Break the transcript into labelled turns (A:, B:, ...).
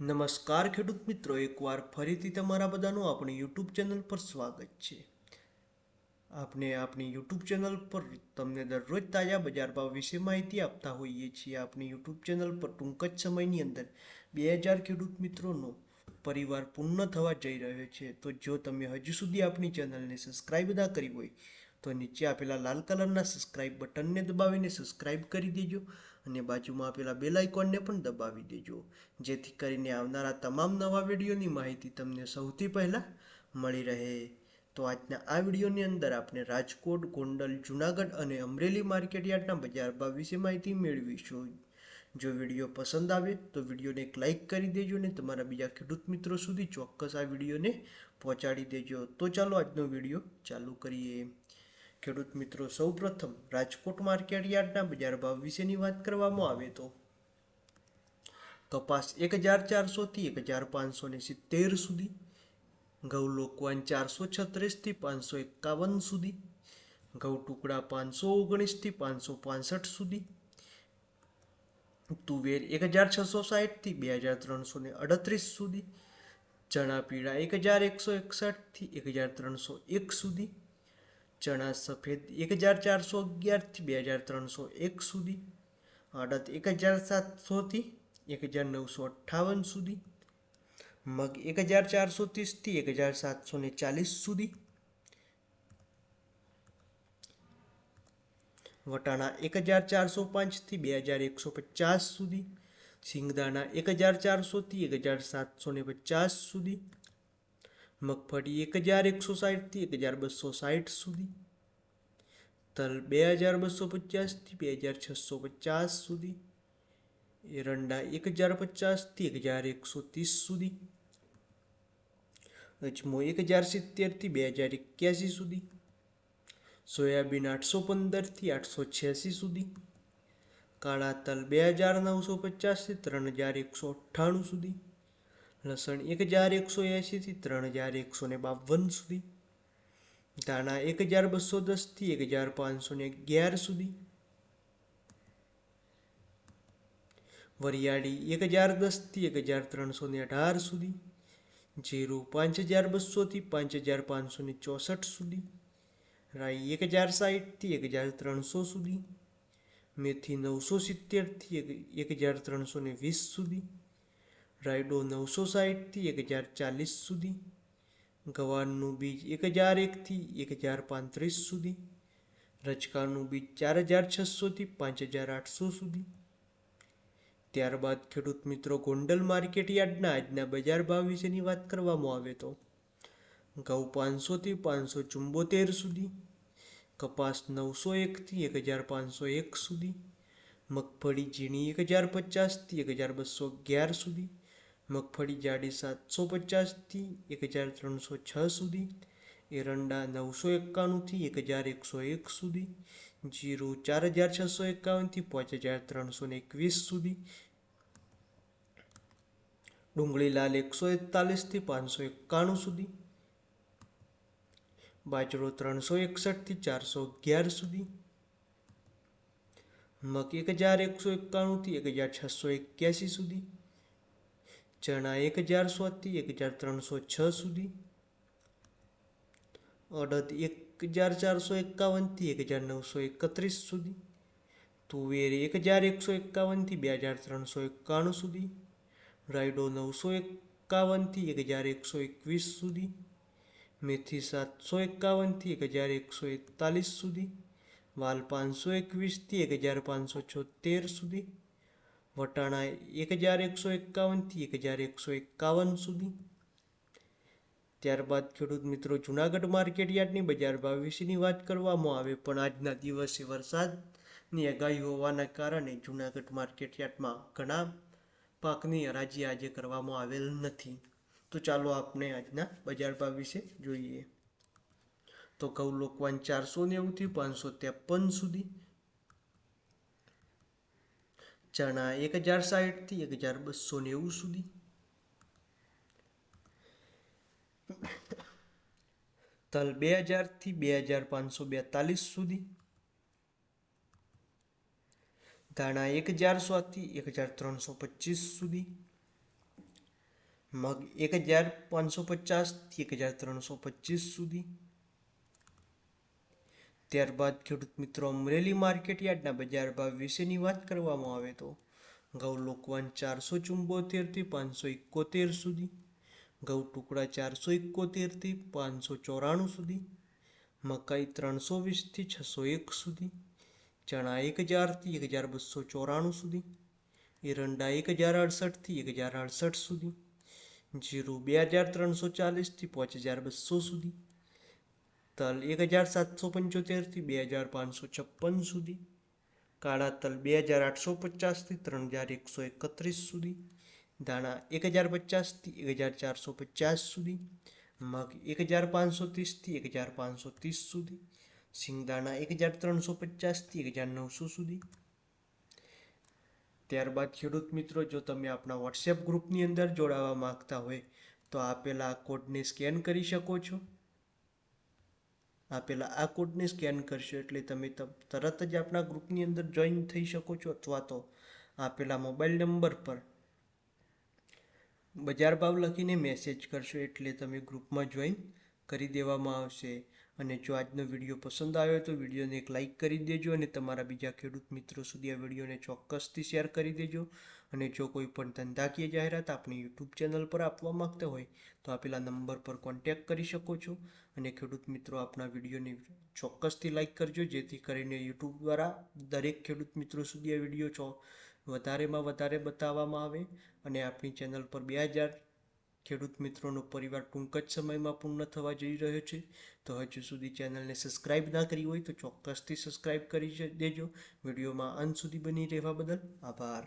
A: નમસ્કાર ખેડૂત મિત્રો, એકવાર ફરીથી તમારા બધાનું આપણી યુટ્યુબ ચેનલ પર સ્વાગત છે. આપણે આપણી યુટ્યુબ ચેનલ પર તમને દરરોજ તાજા બજાર ભાવ વિશે માહિતી આપતા હોઈએ છીએ. આપણી યુટ્યુબ ચેનલ પર ટૂંક જ સમયની અંદર બે હજાર ખેડૂત મિત્રોનો પરિવાર પૂર્ણ થવા જઈ રહ્યો છે. તો જો તમે હજુ સુધી આપણી ચેનલને સબસ્ક્રાઈબ ના કરી હોય તો નીચે આપેલા લાલ કલરના સબસ્ક્રાઇબ બટનને દબાવીને સબસ્ક્રાઇબ કરી દેજો અને બાજુમાં આપેલા બેલ આઇકોનને પણ દબાવી દેજો. જેથી કરીને આવનારા તમામ નવા વિડીયોની માહિતી તમને સૌથી પહેલાં મળી રહે. તો આજના આ વિડીયોની અંદર આપણે રાજકોટ, ગોંડલ, જુનાગઢ અને અમરેલી માર્કેટયાર્ડના બજાર ભાવ વિશે માહિતી મેળવીશું. જો વીડિયો પસંદ આવે તો વિડીયોને એક લાઇક કરી દેજો અને તમારા બીજા ખેડૂત મિત્રો સુધી ચોક્કસ આ વિડીયોને પહોંચાડી દેજો. તો ચાલો આજનો વીડિયો ચાલુ કરીએ. ખેડૂત મિત્રો, સૌપ્રથમ રાજકોટ માર્કેટ યાર્ડના બજાર ભાવ વિશેની વાત કરવામાં આવે તો કપાસ એક હજાર ચારસોથી એક હજાર પાંચસો ને સિત્તેર સુધી ઘઉં લોકવાન ચારસો છત્રીસથી પાંચસો એકાવન સુધી ઘઉં ટુકડા પાંચસો ઓગણીસથી પાંચસો પાસઠ સુધી, તુવેર એક હજાર છસો સાઠથી બે હજાર ત્રણસો ને અડત્રીસ સુધી, ચણા પીળા એક હજાર એકસો એકસઠથી એક હજાર ત્રણસો એક સુધી ચણા સફેદ એક હજાર ચારસો અગિયારથી બે હજાર ત્રણસો એક સુધી, અડદ એક હજાર સાતસોથી એક હજાર નવસો અઠ્ઠાવન સુધી, મગ એક હજાર ચારસો ત્રીસથી એક હજાર સાતસો ને ચાલીસ સુધી, વટાણા એક હજાર ચારસો પાંચથી બે હજાર એકસો પચાસ સુધી સિંગદાણા એક હજાર ચારસોથી એક હજાર સાતસો ને પચાસ સુધી મગફળી એક હજાર એકસો સાઠથી એક હજાર બસો સાઠ સુધી. તલ બે હજાર બસો પચાસથી બે હજાર છસો પચાસ સુધી. એરંડા એક હજાર પચાસથી એક હજાર એકસો ત્રીસ સુધી. અજમો એક હજાર સિત્તેરથી બે હજાર એક્યાસી સુધી. સોયાબીન આઠસો પંદરથી આઠસો છ્યાસી સુધી. કાળા તલ બે હજાર નવસો પચાસથી ત્રણ હજાર એકસો અઠ્ઠાણું સુધી. લસણ એક હજાર એકસો એંશીથી ત્રણ હજાર એકસો ને બાવન સુધી, ધાણા એક હજાર બસો દસથી એક હજાર પાંચસો ને અગિયાર સુધી, વરિયાળી એક હજાર દસથી એક હજાર ત્રણસો ને અઢાર સુધી, જીરું પાંચ હજાર બસોથી પાંચ હજાર પાંચસો ને ચોસઠ સુધી, રાઈ એક હજાર સાઠથી એક હજાર ત્રણસો સુધી, મેથી નવસો સિત્તેરથી એક હજાર ત્રણસો ને વીસ સુધી રાયડો નવસો સાઠથી એક હજાર ચાલીસ સુધી, ગવારનું બીજ એક હજાર એકથી એક હજાર પાંત્રીસ સુધી રચકાનું બીજ ચાર હજાર છસોથી પાંચ હજાર આઠસો સુધી. ત્યારબાદ ખેડૂત મિત્રો ગોંડલ માર્કેટ યાર્ડના આજના બજાર ભાવ વિશેની વાત કરવામાં આવે તો, ઘઉં પાંચસોથી પાંચસો ચુંબોતેર સુધી, કપાસ નવસો એકથી એક હજાર પાંચસો એક સુધી, મગફળી ઝીણી એક હજાર પચાસથી એક હજાર બસો અગિયાર સુધી મગફળી જાડી સાતસો પચાસથી એક હજાર ત્રણસો છ સુધી, એરંડા નવસો એકાણુંથી એક હજાર એકસો એક સુધી, જીરું ચાર હજાર છસો એકાવનથી પાંચ હજાર ત્રણસો ને એકવીસ સુધી, ડુંગળી લાલ એકસો એકતાલીસથી પાંચસો એકાણું સુધી, બાજરો ત્રણસો એકસઠથી ચારસો અગિયાર સુધી, મગ એક હજાર એકસો એકાણુંથી એક હજાર છસો એક્યાસી સુધી ચણા એક હજાર સોથી એક હજાર ત્રણસો છ સુધી અડદ એક હજાર ચારસો એકાવનથી એક હજાર નવસો એકત્રીસ સુધી તુવેર એક હજાર એકસો એકાવનથી બે હજાર ત્રણસો એકાણું સુધી રાયડો નવસો એકાવનથી એક હજાર એકસો એકવીસ સુધી મેથી સાતસો એકાવનથી એક હજાર એકસો એકતાલીસ સુધી વાલ પાંચસો એકવીસથી એક હજાર પાંચસો છોતેર સુધી વટાણા એક હજાર એકસો એકાવનથી એક હજાર એકસો એકાવન સુધી. ત્યારબાદ ખેડૂત મિત્રો, જુનાગઢ માર્કેટ યાર્ડની બજાર ભાવ વિશેની વાત કરવામાં આવે, પણ આજના દિવસે વરસાદની આગાહી હોવાના કારણે જુનાગઢ માર્કેટ યાર્ડમાં ઘણા પાકની હરાજી આજે કરવામાં આવેલ નથી. તો ચાલો આપણે આજના બજાર ભાવ વિશે જોઈએ. તો ઘઉં લોકવાન ચારસો નેવુંથી પાંચસો ત્રેપન સુધી ચણા એક હજાર સાઠથી એક હજાર બસો નેવું સુધી. તલ બે હજારથી બે હજાર પાંચસો બેતાલીસ સુધી. ધાણા એક હજાર સોથી એક હજાર ત્રણસો પચીસ સુધી. મગ એક હજાર પાંચસો પચાસથી એક હજાર ત્રણસો પચીસ સુધી. ત્યારબાદ ખેડૂત મિત્રો અમરેલી માર્કેટ યાર્ડના બજાર ભાવ વિશેની વાત કરવામાં આવે તો ઘઉં લોકવાન ચારસો ચુંબોતેરથી પાંચસો એકોતેર સુધી, ઘઉં ટુકડા ચારસો એકોતેરથી પાંચસો ચોરાણું સુધી, મકાઈ ત્રણસો વીસથી છસો એક સુધી, ચણા એક હજારથી એક હજાર બસો ચોરાણું સુધી, એરંડા એક હજાર અડસઠથી એક હજાર અડસઠ સુધી, જીરું બે હજાર ત્રણસો ચાલીસથી પાંચ હજાર બસો સુધી તલ એક હજાર સાતસો પંચોતેરથી બે હજાર પાંચસો છપ્પન સુધી, કાળા તલ બે હજાર આઠસો પચાસથી ત્રણ હજાર એકસો એકત્રીસ સુધી, દાણા એક હજાર પચાસથી એક હજાર ચારસો પચાસ સુધી, મગ એક હજાર પાંચસો ત્રીસથી એક હજાર પાંચસો ત્રીસ સુધી સિંગદાણા એક હજાર ત્રણસો પચાસથી એક હજાર નવસો સુધી. ત્યારબાદ ખેડૂત મિત્રો, જો તમે આપણા વોટ્સએપ ગ્રુપની અંદર જોડાવા માંગતા હોય, તો આપેલા કોડને સ્કેન કરી શકો છો. આપેલા આ કોડને સ્કેન કરશો એટલે તમે તરત જ આપણા ગ્રુપની અંદર જોઈન થઈ શકો છો અથવા તો આપેલા મોબાઈલ નંબર પર બજાર ભાવ લખીને મેસેજ કરશો એટલે તમે ગ્રુપમાં જોઈન કરી દેવામાં આવશે. અને જો આજનો વીડિયો પસંદ આવ્યો તો વિડીયોને એક લાઇક કરી દેજો અને તમારા બીજા ખેડૂત મિત્રો સુધી આ વિડીયોને ચોક્કસથી શેર કરી દેજો. અને જો કોઈ પણ ધંધાકીય જાહેરાત આપણી યુટ્યુબ ચેનલ પર આપવા માંગતા હોય, તો આપેલા નંબર પર કોન્ટેક્ટ કરી શકો છો. અને ખેડૂત મિત્રો આપણા વિડીયોને ચોક્કસથી લાઈક કરજો, જેથી કરીને યુટ્યુબ દ્વારા દરેક ખેડૂત મિત્રો સુધી આ વીડિયો છો વધારેમાં વધારે બતાવવામાં આવે. અને આપણી ચેનલ પર બે હજાર ખેડૂત મિત્રોનો પરિવાર ટૂંક જ સમયમાં પૂર્ણ થવા જઈ રહ્યો છે. તો હજુ સુધી ચેનલને સબસ્ક્રાઇબ ના કરી હોય, તો ચોક્કસથી સબસ્ક્રાઇબ કરી દેજો. વિડીયોમાં અંત સુધી બની રહેવા બદલ આભાર.